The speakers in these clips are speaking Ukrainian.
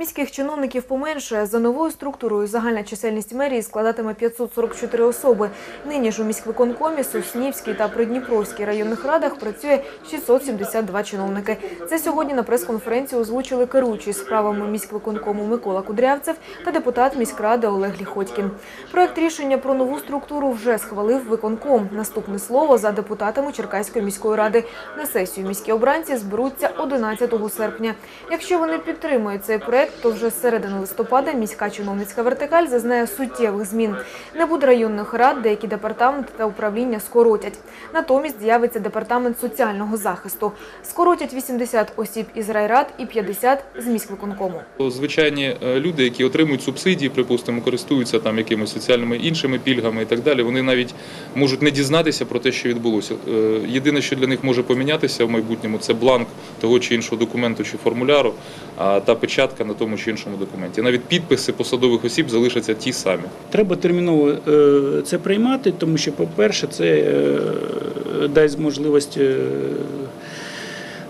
Міських чиновників поменшує. За новою структурою загальна чисельність мерії складатиме 544 особи. Нині ж у міськвиконкомі, Соснівській та Придніпровській районних радах працює 672 чиновники. Це сьогодні на прес-конференції озвучили керуючий справами міськвиконкому Микола Кудрявцев та депутат міськради Олег Ліхотькін. Проект рішення про нову структуру вже схвалив виконком. Наступне слово за депутатами Черкаської міської ради. На сесію міські обранці зберуться 11 серпня. Якщо вони підтримують цей проект, то вже з середини листопада міська чиновницька вертикаль зазнає суттєвих змін. Не буде районних рад, деякі департаменти та управління скоротять. Натомість з'явиться департамент соціального захисту. Скоротять 80 осіб із райрад і 50 з міськвиконкому. Звичайні е, люди, які отримують субсидії, припустимо, користуються там якимись соціальними іншими пільгами і так далі. Вони навіть можуть не дізнатися про те, що відбулося. Е, Єдине, що для них може помінятися в майбутньому, це бланк того чи іншого документу чи формуляру, та печатка на тому чи іншому документі. Навіть підписи посадових осіб залишаться ті самі. Треба терміново е, це приймати, тому що, по-перше, це е, дасть можливість е,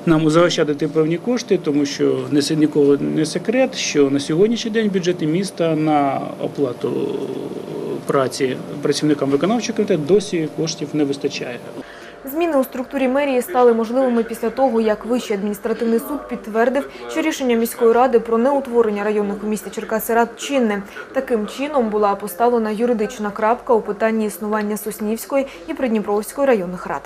нам заощадити певні кошти, тому що не ніколи не секрет, що на сьогоднішній день бюджети міста на оплату праці працівникам виконавчого комітету досі коштів не вистачає. Зміни у структурі мерії стали можливими після того, як Вищий адміністративний суд підтвердив, що рішення міської ради про неутворення районних у місті Черкаси рад чинне. Таким чином була поставлена юридична крапка у питанні існування Соснівської і Придніпровської районних рад.